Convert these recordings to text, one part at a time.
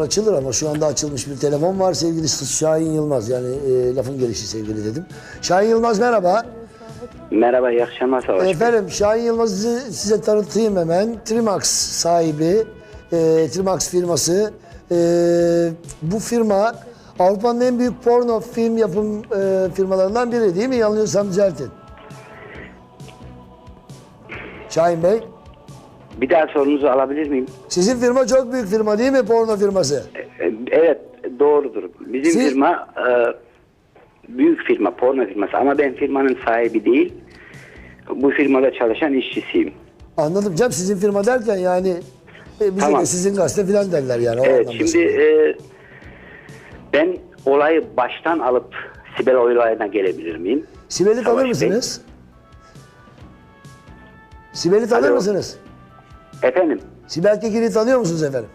açılır ama şu anda açılmış bir telefon var sevgili Şahin Yılmaz. Yani e, lafın gelişi sevgili dedim. Şahin Yılmaz merhaba. Merhaba, iyi akşamlar Savaş. Efendim Şahin Yılmaz'ı size tanıtayım hemen. Trimax sahibi, e, Trimax firması. E, bu firma Avrupa'nın en büyük porno film yapım e, firmalarından biri değil mi? Yanılıyorsam düzeltin. Şahin Bey, Bir daha sorunuzu alabilir miyim? sizin firma çok büyük firma değil mi porno firması? E, Evet, doğrudur. Bizim Siz- firma e, büyük firma, porno firması ama ben firmanın sahibi değil. Bu firmada çalışan işçisiyim. Anladım canım sizin firma derken yani e, bize Tamam. de sizin gazete falan derler yani. o Evet, anlamda şimdi söylüyorum. e, ben olayı baştan alıp Sibel olayına gelebilir miyim? Sibel'i tanır Savaş Bey. mısınız? Sibel'i tanır Alo. mısınız? Efendim? Sibel Tekin'i tanıyor musunuz efendim?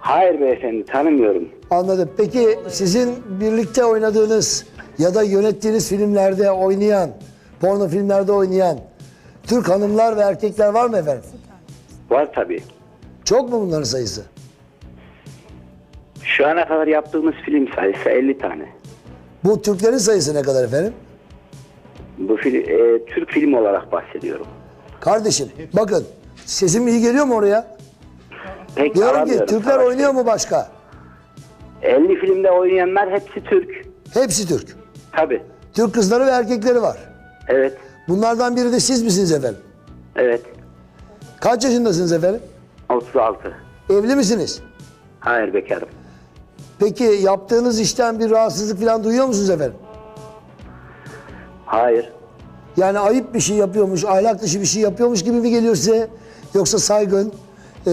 Hayır beyefendi, tanımıyorum. Anladım. Peki sizin birlikte oynadığınız ya da yönettiğiniz filmlerde oynayan, porno filmlerde oynayan Türk hanımlar ve erkekler var mı efendim? Var tabii. Çok mu bunların sayısı? Şu ana kadar yaptığımız film sayısı 50 tane. Bu Türklerin sayısı ne kadar efendim? Bu film, e, Türk filmi olarak bahsediyorum. Kardeşim bakın sesim iyi geliyor mu oraya? Pek Diyorum ki Türkler oynuyor mu başka? 50 filmde oynayanlar hepsi Türk. Hepsi Türk. Tabii. Türk kızları ve erkekleri var. Evet. Bunlardan biri de siz misiniz efendim? Evet. Kaç yaşındasınız efendim? 36. Evli misiniz? Hayır bekarım. Peki yaptığınız işten bir rahatsızlık falan duyuyor musunuz efendim? Hayır. Yani ayıp bir şey yapıyormuş, ahlak dışı bir şey yapıyormuş gibi mi geliyor size? Yoksa saygın, eee,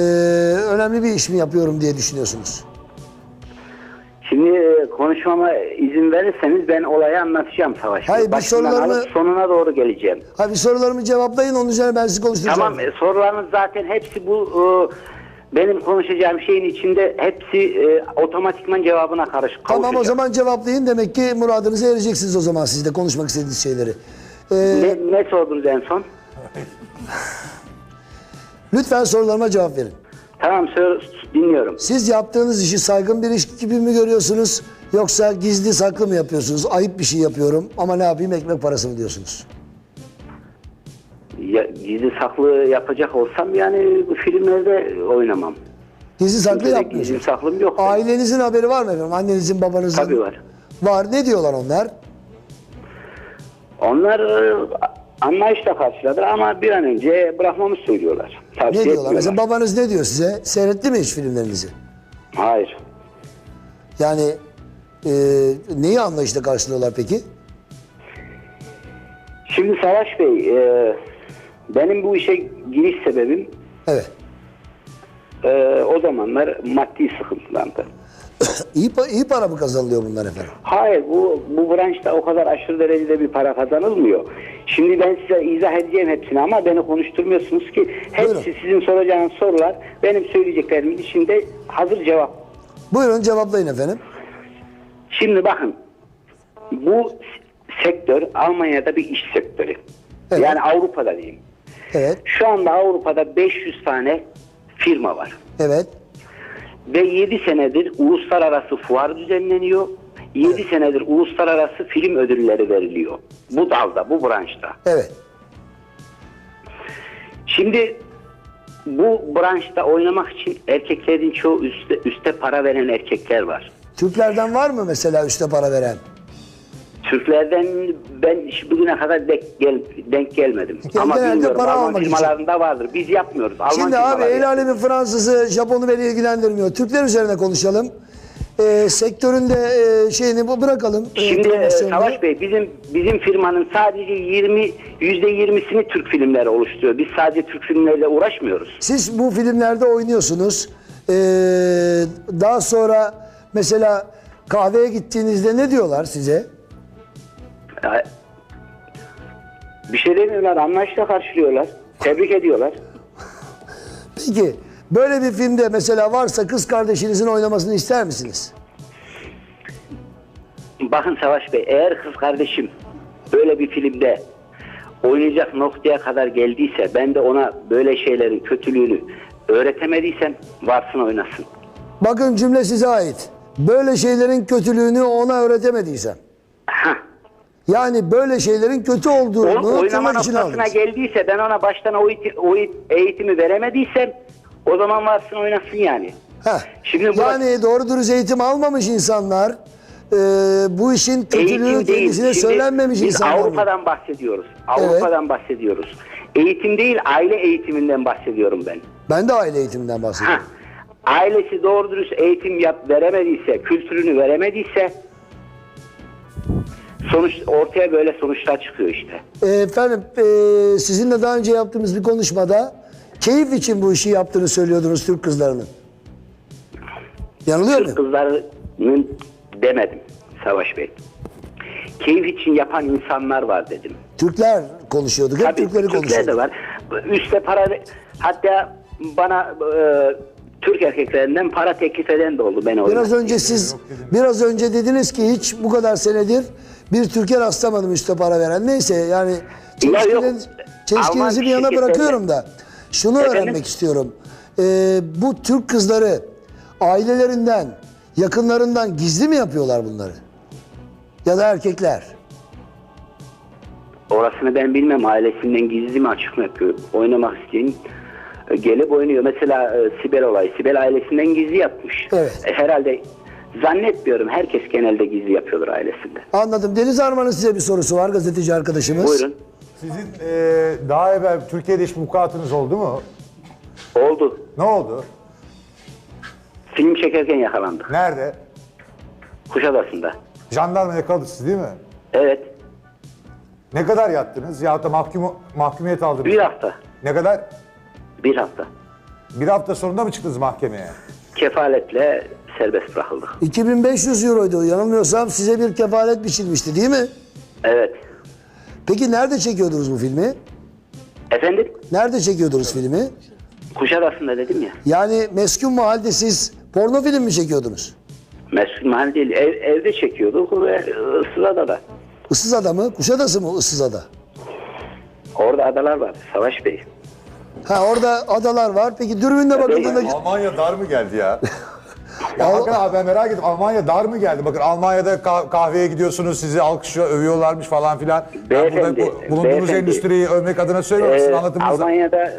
önemli bir iş mi yapıyorum diye düşünüyorsunuz? Şimdi e, konuşmama izin verirseniz ben olayı anlatacağım Savaş. Hayır, bir Başından sorularımı- alıp sonuna doğru geleceğim. Ha bir sorularımı cevaplayın, onun üzerine ben sizi konuşturacağım. Tamam e, sorularınız zaten hepsi bu e, benim konuşacağım şeyin içinde hepsi e, otomatikman cevabına karış Tamam o kavuşacak. zaman cevaplayın. Demek ki muradınıza ereceksiniz o zaman siz de konuşmak istediğiniz şeyleri. Eee, Ne, ne sordunuz en son? lütfen sorularıma cevap verin. Tamam sor, dinliyorum. Siz yaptığınız işi saygın bir iş gibi mi görüyorsunuz? Yoksa gizli saklı mı yapıyorsunuz? Ayıp bir şey yapıyorum ama ne yapayım ekmek parası mı diyorsunuz? Ya, gizli saklı yapacak olsam yani bu filmlerde oynamam. Gizli saklı Kimsede yapmıyorsunuz. Gizli saklım yok. Ailenizin haberi var mı efendim? Annenizin, babanızın? Tabii var. Var. Ne diyorlar onlar? Onlar e, anlayışla karşıladılar ama bir an önce bırakmamı söylüyorlar. Tavsiye Ne diyorlar? Mesela babanız ne diyor size? Seyretti mi hiç filmlerinizi? Hayır. Yani e, neyi anlayışla karşılıyorlar peki? Şimdi Savaş Bey, e, benim bu işe giriş sebebim Evet. e, o zamanlar maddi sıkıntılandı. iyi, pa- iyi para mı kazanılıyor bunlar efendim? Hayır, bu bu branşta o kadar aşırı derecede bir para kazanılmıyor. Şimdi ben size izah edeceğim hepsini ama beni konuşturmuyorsunuz ki. Hepsi Buyurun. sizin soracağınız sorular benim söyleyeceklerimin içinde hazır cevap. Buyurun cevaplayın efendim. Şimdi bakın, bu sektör Almanya'da bir iş sektörü. Evet. Yani Avrupa'da diyeyim. Evet. Şu anda Avrupa'da 500 tane firma var. Evet. Ve 7 senedir uluslararası fuar düzenleniyor. 7 senedir uluslararası film ödülleri veriliyor. Bu dalda, bu branşta. Evet. Şimdi bu branşta oynamak için erkeklerin çoğu üste, üste para veren erkekler var. Türklerden var mı mesela üste para veren? Türklerden ben bugüne kadar denk, gel, denk gelmedim. Ya Ama genelde bilmiyorum para Alman almak için. firmalarında vardır. Biz yapmıyoruz. Alman Şimdi abi el alemin Fransızı, Japonu beni ilgilendirmiyor. Türkler üzerine konuşalım. Ee, sektörün de e, şeyini bu bırakalım. e, Şimdi e. Savaş Bey bizim bizim firmanın sadece 20 yüzde 20'sini Türk filmleri oluşturuyor. Biz sadece Türk filmleriyle uğraşmıyoruz. Siz bu filmlerde oynuyorsunuz. Ee, daha sonra mesela kahveye gittiğinizde ne diyorlar size? Ya, Bir şey demiyorlar, anlayışla karşılıyorlar. Tebrik ediyorlar. Peki böyle bir filmde mesela varsa kız kardeşinizin oynamasını ister misiniz? Bakın Savaş Bey, eğer kız kardeşim böyle bir filmde oynayacak noktaya kadar geldiyse ben de ona böyle şeylerin kötülüğünü öğretemediysem varsın oynasın. Bakın cümle size ait. Böyle şeylerin kötülüğünü ona öğretemediysem. Yani böyle şeylerin kötü O, olduğunu oynama tırnak aldınız. geldiyse ben ona baştan o, o eğitimi veremediysem o zaman varsın oynasın yani. Heh. Şimdi bu- yani doğru dürüst eğitim almamış insanlar, e, bu işin kötülüğü kendisine Şimdi söylenmemiş biz insanlar. Avrupa'dan bahsediyoruz. Avrupa'dan bahsediyoruz. Eğitim değil aile eğitiminden bahsediyorum ben. Ben de aile eğitiminden Ha. bahsediyorum. Ailesi doğru dürüst eğitim yap veremediyse, kültürünü veremediyse sonuç ortaya böyle sonuçlar çıkıyor işte. E, efendim e, sizinle daha önce yaptığımız bir konuşmada keyif için bu işi yaptığını söylüyordunuz Türk kızlarının. Yanılıyor Türk muyum? kızlarının demedim Savaş Bey. Keyif için yapan insanlar var dedim. Türkler konuşuyorduk. Hep Türkleri Türkler konuşuyorduk. de var. Üste para hatta bana e, Türk erkeklerinden para teklif eden de oldu ben Biraz oynatayım. önce siz biraz önce dediniz ki hiç bu kadar senedir bir Türkiye rastlamadım üste para veren. Neyse yani çelişkiniz, çelişkinizi bir yana bırakıyorum da şunu Efendim? öğrenmek istiyorum. Ee, bu Türk kızları ailelerinden, yakınlarından gizli mi yapıyorlar bunları? Ya da erkekler? Orasını ben bilmem ailesinden gizli mi açık mı yapıyor. Oynamak isteyen e, gelip oynuyor. Mesela e, Sibel olayı. Sibel ailesinden gizli yapmış. Evet. E, herhalde zannetmiyorum. Herkes genelde gizli yapıyordur ailesinde. Anladım. Deniz Arman'ın size bir sorusu var gazeteci arkadaşımız. Buyurun. Sizin eee, daha evvel Türkiye'de hiç vukuatınız oldu mu? Oldu. Ne oldu? Film çekerken yakalandık. Nerede? Kuşadası'nda. Jandarma yakaladı sizi değil mi? Evet. Ne kadar yattınız? Ya da mahkum, mahkumiyet aldınız? Bir hafta. Ne kadar? Bir hafta. Bir hafta sonunda mı çıktınız mahkemeye? Kefaletle serbest bırakıldık. 2500 euroydu yanılmıyorsam size bir kefalet biçilmişti değil mi? Evet. Peki nerede çekiyordunuz bu filmi? Efendim? Nerede çekiyordunuz filmi? Kuşadası'nda dedim ya. Yani meskun mahalde siz porno film mi çekiyordunuz? Mesul mahalle değil. Ev, evde çekiyorduk ve Sıla'da da. Issız ada mı? Kuşadası mı ıssız ada? Orada adalar var. Savaş Bey. Ha orada adalar var. Peki dürbünle bakıldığında... Almanya dar mı geldi ya? abi ben merak ettim. Almanya dar mı geldi? Bakın Almanya'da kah- kahveye gidiyorsunuz, sizi alkışlıyor, övüyorlarmış falan filan. Ben burada Beyefendi, bu- bulunduğunuz beyefendi. endüstriyi övmek adına söylüyorum. Sizin Ee, anlatımınızda Almanya'da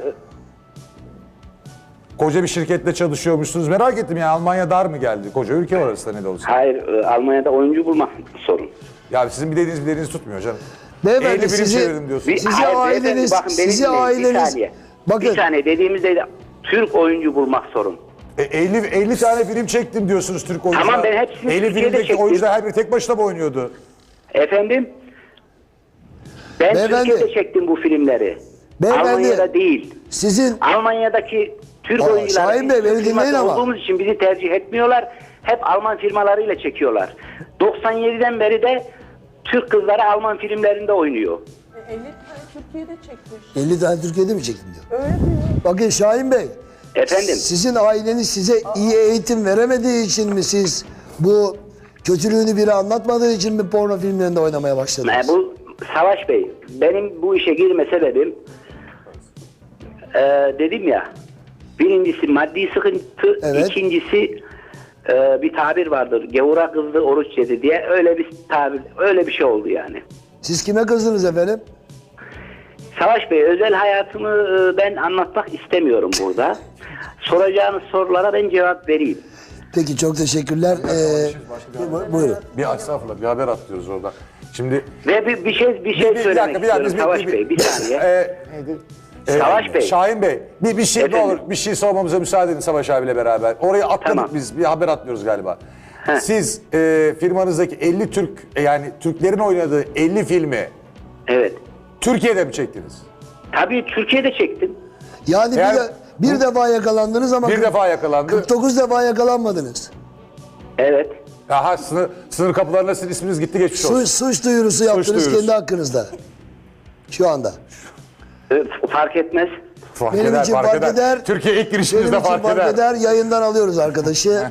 koca bir şirkette çalışıyormuşsunuz. Merak ettim ya Almanya dar mı geldi? Koca ülke var arasında ne de olsa. hayır e, Almanya'da oyuncu bulmak sorun. Ya sizin bir dediğiniz bir dediğiniz tutmuyor canım. Beyefendi, 50 film sizi- çevirdim diyorsunuz. Bir- Sizi hayır, beyefendi, aileniz- bakın beni sizi dinleyin, aileniz- Bir saniye. Bakın. Bir saniye dediğimizde de Türk oyuncu bulmak sorun. E, 50 50 tane film çektim diyorsunuz Türk oyuncular. Tamam, ben hepsini 50 Türkiye'de filmdeki çektim. oyuncular her biri tek başına mı oynuyordu? Efendim? Ben Beyefendi. Türkiye'de çektim bu filmleri. Beyefendi. Almanya'da değil. Sizin Almanya'daki Türk Aa, oyuncular Şahin Bey, beni dinleyin ama. olduğumuz için bizi tercih etmiyorlar. Hep Alman firmalarıyla çekiyorlar. 97'den beri de Türk kızları Alman filmlerinde oynuyor. 50 tane Türkiye'de çekmiş. 50 tane Türkiye'de mi çektin diyor. Öyle diyor. Bakın Şahin Bey. Efendim? Sizin aileniz size iyi eğitim veremediği için mi siz bu kötülüğünü biri anlatmadığı için mi porno filmlerinde oynamaya başladınız? Bu Savaş Bey, benim bu işe girme sebebim e, dedim ya birincisi maddi sıkıntı, Evet. ikincisi e, bir tabir vardır. Gevura kızdı oruç yedi diye öyle bir tabir, öyle bir şey oldu yani. Siz kime kızdınız efendim? Savaş Bey özel hayatımı e, ben anlatmak istemiyorum burada. Soracağınız sorulara ben cevap vereyim. Peki çok teşekkürler. Ee, bu- buyurun. Bir estağfurullah bir haber atlıyoruz orada. Şimdi Ve bir, bir şey bir şey bir, bir söylemek dakika bir dakika. istiyorum biz- Savaş bir- Bey bir saniye. E, e, Savaş Bey. Şahin Bey bir, bir şey ne Efendim? olur bir şey sormamıza müsaade edin Savaş abiyle beraber. Oraya atladık Tamam. biz bir haber atlıyoruz galiba. Siz e, firmanızdaki 50 Türk e, yani Türklerin oynadığı 50 filmi Evet. Türkiye'de mi çektiniz? Tabii Türkiye'de çektim. Yani bir, Yani- de, bir defa yakalandınız ama Bir defa yakalandı. 49 defa yakalanmadınız. Evet. Aha sınır, sınır kapılarına sizin isminiz gitti geçmiş olsun. Suç, suç duyurusu yaptınız duyurusu. kendi hakkınızda. Şu anda. E, fark etmez. Fark Benim eder, için fark, eder. eder. Türkiye ilk Benim girişinizde için fark, fark eder. eder. Yayından alıyoruz arkadaşı.